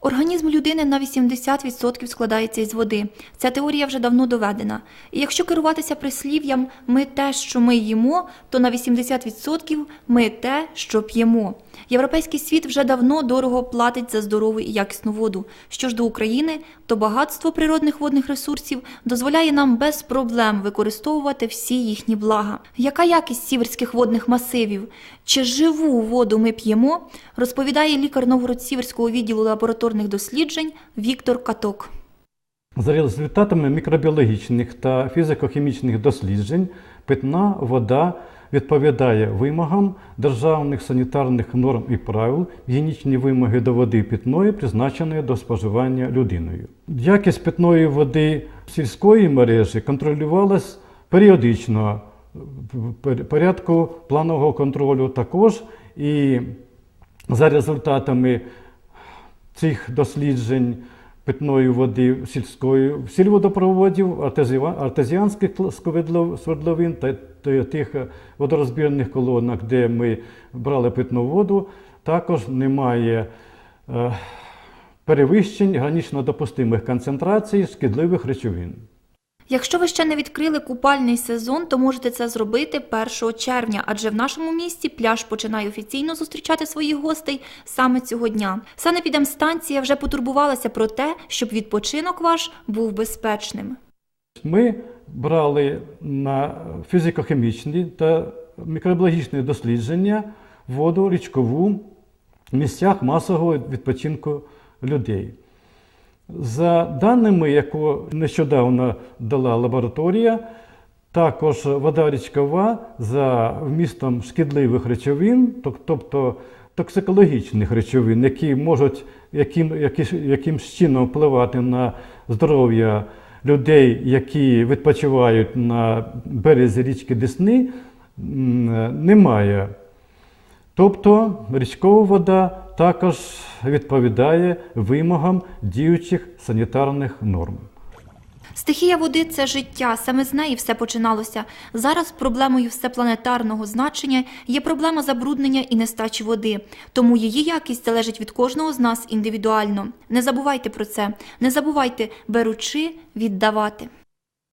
Організм людини на 80% складається із води. Ця теорія вже давно доведена. І якщо керуватися прислів'ям ми те, що ми їмо, то на 80% ми те, що п'ємо. Європейський світ вже давно дорого платить за здорову і якісну воду. Що ж до України, то багатство природних водних ресурсів дозволяє нам без проблем використовувати всі їхні блага. Яка якість сіверських водних масивів? Чи живу воду ми п'ємо? Розповідає лікар Новгород-Сіверського відділу лабораторних досліджень Віктор Каток. За результатами мікробіологічних та фізико-хімічних досліджень, питна вода відповідає вимогам державних санітарних норм і правил, гігієнічні вимоги до води питної, призначеної до споживання людиною. Якість питної води сільської мережі контролювалась періодично порядку планового контролю також і за результатами цих досліджень питної води сільської сільводопроводів, артезіанських свердловин та тих водорозбірних колонок, де ми брали питну воду, також немає е, перевищень гранично допустимих концентрацій шкідливих речовин. Якщо ви ще не відкрили купальний сезон, то можете це зробити 1 червня, адже в нашому місті пляж починає офіційно зустрічати своїх гостей саме цього дня. Санепідемстанція вже потурбувалася про те, щоб відпочинок ваш був безпечним. Ми брали на фізико-хімічні та мікробіологічні дослідження воду річкову в місцях масового відпочинку людей. За даними, яку нещодавно дала лабораторія, також вода річкова за вмістом шкідливих речовин, тобто токсикологічних речовин, які можуть яким, якимсь чином впливати на здоров'я людей, які відпочивають на березі річки Десни, немає. Тобто річкова вода також відповідає вимогам діючих санітарних норм. Стихія води це життя, саме з неї все починалося. Зараз проблемою всепланетарного значення є проблема забруднення і нестачі води. Тому її якість залежить від кожного з нас індивідуально. Не забувайте про це, не забувайте, беручи, віддавати.